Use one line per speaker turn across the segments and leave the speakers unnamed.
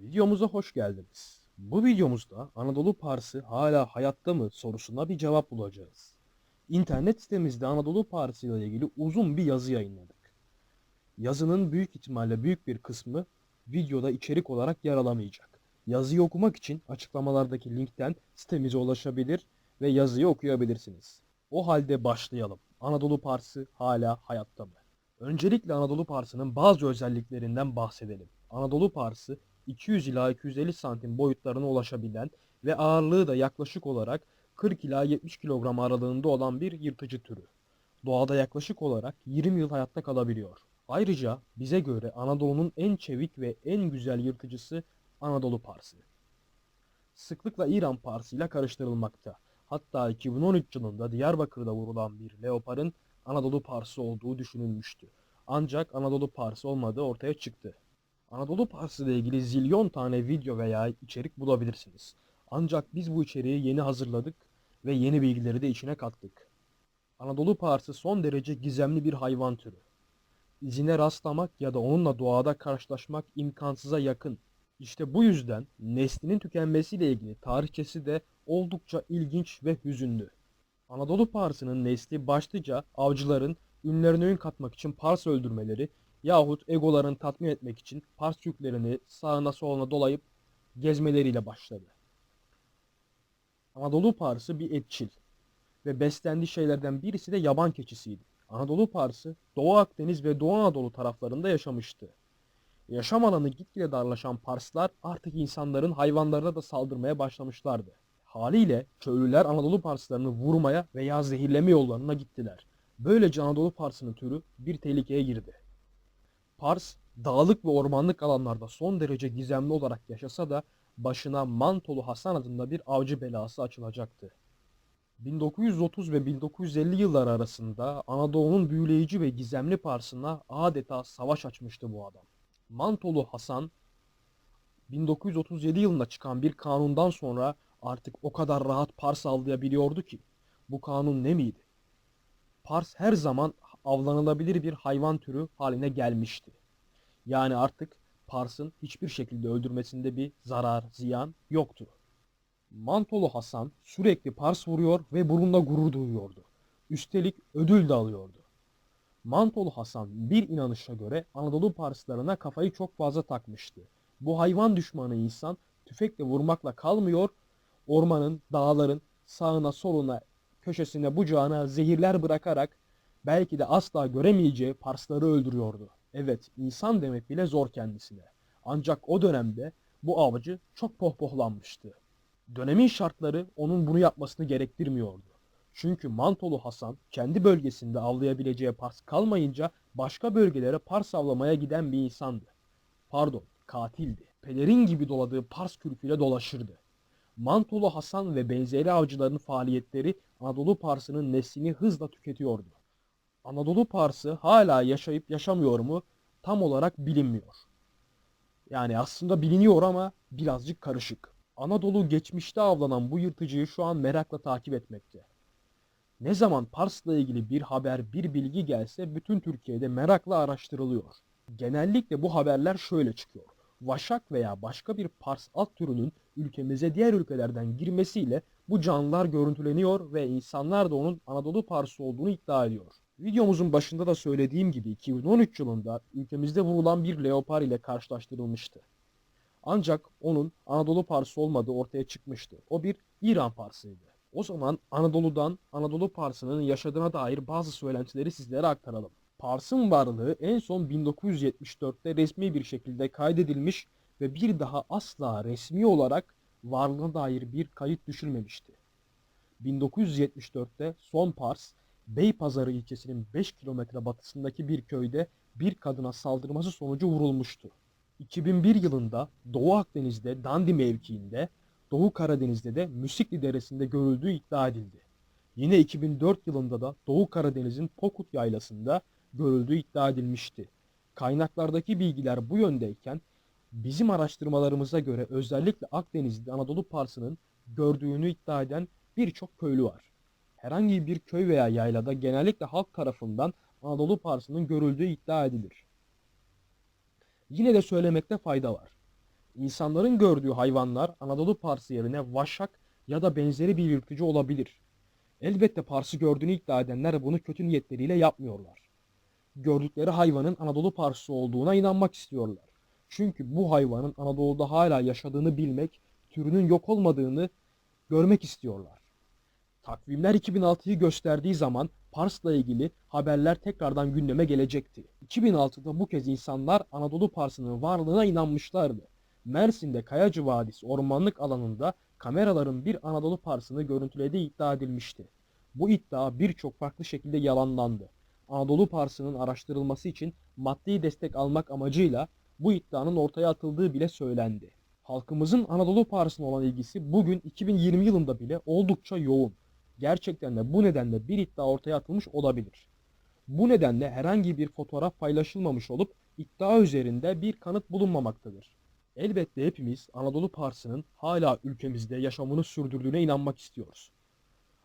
Videomuza hoş geldiniz. Bu videomuzda Anadolu Parsı hala hayatta mı sorusuna bir cevap bulacağız. İnternet sitemizde Anadolu Parsı ile ilgili uzun bir yazı yayınladık. Yazının büyük ihtimalle büyük bir kısmı videoda içerik olarak yer alamayacak. Yazıyı okumak için açıklamalardaki linkten sitemize ulaşabilir ve yazıyı okuyabilirsiniz. O halde başlayalım. Anadolu Parsı hala hayatta mı? Öncelikle Anadolu Parsı'nın bazı özelliklerinden bahsedelim. Anadolu Parsı 200 ila 250 santim boyutlarına ulaşabilen ve ağırlığı da yaklaşık olarak 40 ila 70 kilogram aralığında olan bir yırtıcı türü. Doğada yaklaşık olarak 20 yıl hayatta kalabiliyor. Ayrıca bize göre Anadolu'nun en çevik ve en güzel yırtıcısı Anadolu Parsı. Sıklıkla İran Parsı ile karıştırılmakta. Hatta 2013 yılında Diyarbakır'da vurulan bir leoparın Anadolu Parsı olduğu düşünülmüştü. Ancak Anadolu Parsı olmadığı ortaya çıktı. Anadolu Parsı ile ilgili zilyon tane video veya içerik bulabilirsiniz. Ancak biz bu içeriği yeni hazırladık ve yeni bilgileri de içine kattık. Anadolu Parsı son derece gizemli bir hayvan türü. İzine rastlamak ya da onunla doğada karşılaşmak imkansıza yakın. İşte bu yüzden neslinin tükenmesiyle ilgili tarihçesi de oldukça ilginç ve hüzünlü. Anadolu Parsı'nın nesli başlıca avcıların ünlerine ün katmak için Pars öldürmeleri yahut egolarını tatmin etmek için Pars yüklerini sağına soluna dolayıp gezmeleriyle başladı. Anadolu Parsı bir etçil ve beslendiği şeylerden birisi de yaban keçisiydi. Anadolu Parsı Doğu Akdeniz ve Doğu Anadolu taraflarında yaşamıştı. Yaşam alanı gitgide darlaşan Parslar artık insanların hayvanlarına da saldırmaya başlamışlardı. Haliyle köylüler Anadolu Parslarını vurmaya veya zehirleme yollarına gittiler. Böylece Anadolu Parsının türü bir tehlikeye girdi. Pars, dağlık ve ormanlık alanlarda son derece gizemli olarak yaşasa da başına Mantolu Hasan adında bir avcı belası açılacaktı. 1930 ve 1950 yılları arasında Anadolu'nun büyüleyici ve gizemli Pars'ına adeta savaş açmıştı bu adam. Mantolu Hasan 1937 yılında çıkan bir kanundan sonra artık o kadar rahat Pars avlayabiliyordu ki. Bu kanun ne miydi? Pars her zaman avlanılabilir bir hayvan türü haline gelmişti. Yani artık Pars'ın hiçbir şekilde öldürmesinde bir zarar, ziyan yoktu. Mantolu Hasan sürekli Pars vuruyor ve bununla gurur duyuyordu. Üstelik ödül de alıyordu. Mantolu Hasan bir inanışa göre Anadolu Parslarına kafayı çok fazla takmıştı. Bu hayvan düşmanı insan tüfekle vurmakla kalmıyor, ormanın, dağların sağına soluna, köşesine bucağına zehirler bırakarak belki de asla göremeyeceği Parsları öldürüyordu. Evet, insan demek bile zor kendisine. Ancak o dönemde bu avcı çok pohpohlanmıştı. Dönemin şartları onun bunu yapmasını gerektirmiyordu. Çünkü Mantolu Hasan kendi bölgesinde avlayabileceği pars kalmayınca başka bölgelere pars avlamaya giden bir insandı. Pardon, katildi. Pelerin gibi doladığı pars kürküyle dolaşırdı. Mantolu Hasan ve benzeri avcıların faaliyetleri Anadolu Parsı'nın neslini hızla tüketiyordu. Anadolu Parsı hala yaşayıp yaşamıyor mu tam olarak bilinmiyor. Yani aslında biliniyor ama birazcık karışık. Anadolu geçmişte avlanan bu yırtıcıyı şu an merakla takip etmekte. Ne zaman Pars'la ilgili bir haber, bir bilgi gelse bütün Türkiye'de merakla araştırılıyor. Genellikle bu haberler şöyle çıkıyor. Vaşak veya başka bir Pars alt türünün ülkemize diğer ülkelerden girmesiyle bu canlılar görüntüleniyor ve insanlar da onun Anadolu Parsı olduğunu iddia ediyor. Videomuzun başında da söylediğim gibi 2013 yılında ülkemizde vurulan bir leopar ile karşılaştırılmıştı. Ancak onun Anadolu Parsı olmadığı ortaya çıkmıştı. O bir İran Parsıydı. O zaman Anadolu'dan Anadolu Parsı'nın yaşadığına dair bazı söylentileri sizlere aktaralım. Pars'ın varlığı en son 1974'te resmi bir şekilde kaydedilmiş ve bir daha asla resmi olarak varlığına dair bir kayıt düşürmemişti. 1974'te son Pars, Beypazarı ilçesinin 5 kilometre batısındaki bir köyde bir kadına saldırması sonucu vurulmuştu. 2001 yılında Doğu Akdeniz'de Dandi mevkiinde, Doğu Karadeniz'de de Müsikli Deresi'nde görüldüğü iddia edildi. Yine 2004 yılında da Doğu Karadeniz'in Pokut Yaylası'nda görüldüğü iddia edilmişti. Kaynaklardaki bilgiler bu yöndeyken bizim araştırmalarımıza göre özellikle Akdeniz'de Anadolu Parsı'nın gördüğünü iddia eden birçok köylü var. Herhangi bir köy veya yaylada genellikle halk tarafından Anadolu Parsı'nın görüldüğü iddia edilir. Yine de söylemekte fayda var. İnsanların gördüğü hayvanlar Anadolu parsı yerine vaşak ya da benzeri bir yırtıcı olabilir. Elbette parsı gördüğünü iddia edenler bunu kötü niyetleriyle yapmıyorlar. Gördükleri hayvanın Anadolu parsı olduğuna inanmak istiyorlar. Çünkü bu hayvanın Anadolu'da hala yaşadığını bilmek, türünün yok olmadığını görmek istiyorlar. Takvimler 2006'yı gösterdiği zaman Pars'la ilgili haberler tekrardan gündeme gelecekti. 2006'da bu kez insanlar Anadolu Pars'ının varlığına inanmışlardı. Mersin'de Kayacı Vadisi ormanlık alanında kameraların bir Anadolu Pars'ını görüntülediği iddia edilmişti. Bu iddia birçok farklı şekilde yalanlandı. Anadolu Pars'ının araştırılması için maddi destek almak amacıyla bu iddianın ortaya atıldığı bile söylendi. Halkımızın Anadolu Pars'ına olan ilgisi bugün 2020 yılında bile oldukça yoğun. Gerçekten de bu nedenle bir iddia ortaya atılmış olabilir. Bu nedenle herhangi bir fotoğraf paylaşılmamış olup iddia üzerinde bir kanıt bulunmamaktadır. Elbette hepimiz Anadolu Parsı'nın hala ülkemizde yaşamını sürdürdüğüne inanmak istiyoruz.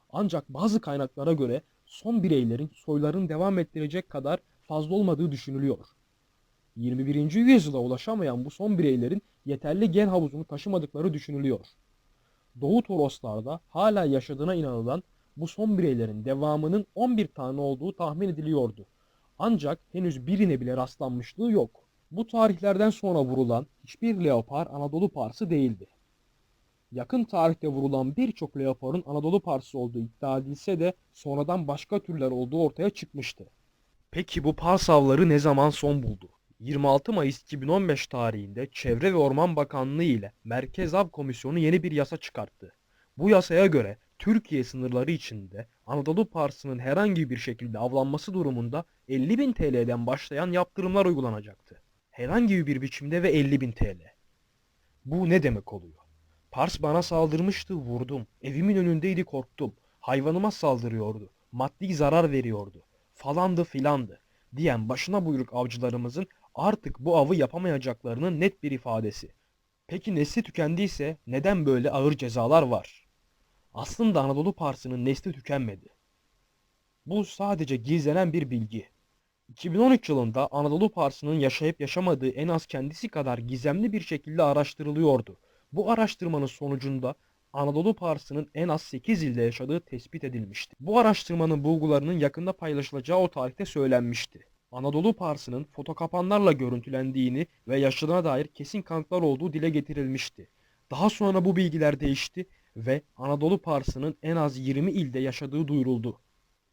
Ancak bazı kaynaklara göre son bireylerin soylarını devam ettirecek kadar fazla olmadığı düşünülüyor. 21. yüzyıla ulaşamayan bu son bireylerin yeterli gen havuzunu taşımadıkları düşünülüyor. Doğu Toroslar'da hala yaşadığına inanılan bu son bireylerin devamının 11 tane olduğu tahmin ediliyordu. Ancak henüz birine bile rastlanmışlığı yok. Bu tarihlerden sonra vurulan hiçbir leopar Anadolu parsı değildi. Yakın tarihte vurulan birçok leoparın Anadolu parsı olduğu iddia edilse de sonradan başka türler olduğu ortaya çıkmıştı. Peki bu pars avları ne zaman son buldu? 26 Mayıs 2015 tarihinde Çevre ve Orman Bakanlığı ile Merkez Av Komisyonu yeni bir yasa çıkarttı. Bu yasaya göre Türkiye sınırları içinde Anadolu parsının herhangi bir şekilde avlanması durumunda 50.000 TL'den başlayan yaptırımlar uygulanacaktı. Herhangi bir biçimde ve 50.000 TL. Bu ne demek oluyor? Pars bana saldırmıştı, vurdum. Evimin önündeydi, korktum. Hayvanıma saldırıyordu. Maddi zarar veriyordu. Falandı filandı diyen başına buyruk avcılarımızın artık bu avı yapamayacaklarının net bir ifadesi. Peki nesli tükendiyse neden böyle ağır cezalar var? Aslında Anadolu Parsı'nın nesli tükenmedi. Bu sadece gizlenen bir bilgi. 2013 yılında Anadolu Parsı'nın yaşayıp yaşamadığı en az kendisi kadar gizemli bir şekilde araştırılıyordu. Bu araştırmanın sonucunda Anadolu Parsı'nın en az 8 ilde yaşadığı tespit edilmişti. Bu araştırmanın bulgularının yakında paylaşılacağı o tarihte söylenmişti. Anadolu Parsı'nın fotokapanlarla görüntülendiğini ve yaşadığına dair kesin kanıtlar olduğu dile getirilmişti. Daha sonra bu bilgiler değişti ve Anadolu Parsı'nın en az 20 ilde yaşadığı duyuruldu.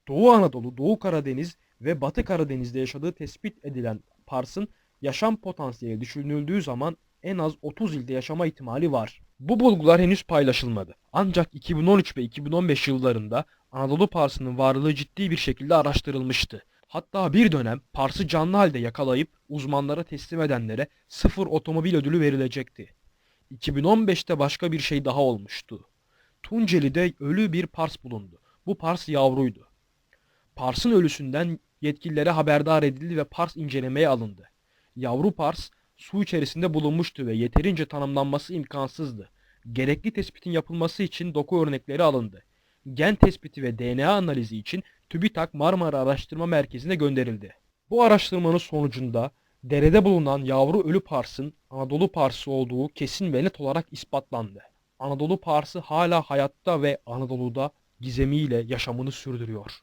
Doğu Anadolu, Doğu Karadeniz ve Batı Karadeniz'de yaşadığı tespit edilen Pars'ın yaşam potansiyeli düşünüldüğü zaman en az 30 ilde yaşama ihtimali var. Bu bulgular henüz paylaşılmadı. Ancak 2013 ve 2015 yıllarında Anadolu Parsı'nın varlığı ciddi bir şekilde araştırılmıştı. Hatta bir dönem Pars'ı canlı halde yakalayıp uzmanlara teslim edenlere sıfır otomobil ödülü verilecekti. 2015'te başka bir şey daha olmuştu. Tunceli'de ölü bir Pars bulundu. Bu Pars yavruydu. Pars'ın ölüsünden yetkililere haberdar edildi ve Pars incelemeye alındı. Yavru Pars su içerisinde bulunmuştu ve yeterince tanımlanması imkansızdı. Gerekli tespitin yapılması için doku örnekleri alındı. Gen tespiti ve DNA analizi için TÜBİTAK Marmara Araştırma Merkezi'ne gönderildi. Bu araştırmanın sonucunda derede bulunan yavru ölü parsın Anadolu parsı olduğu kesin ve net olarak ispatlandı. Anadolu parsı hala hayatta ve Anadolu'da gizemiyle yaşamını sürdürüyor.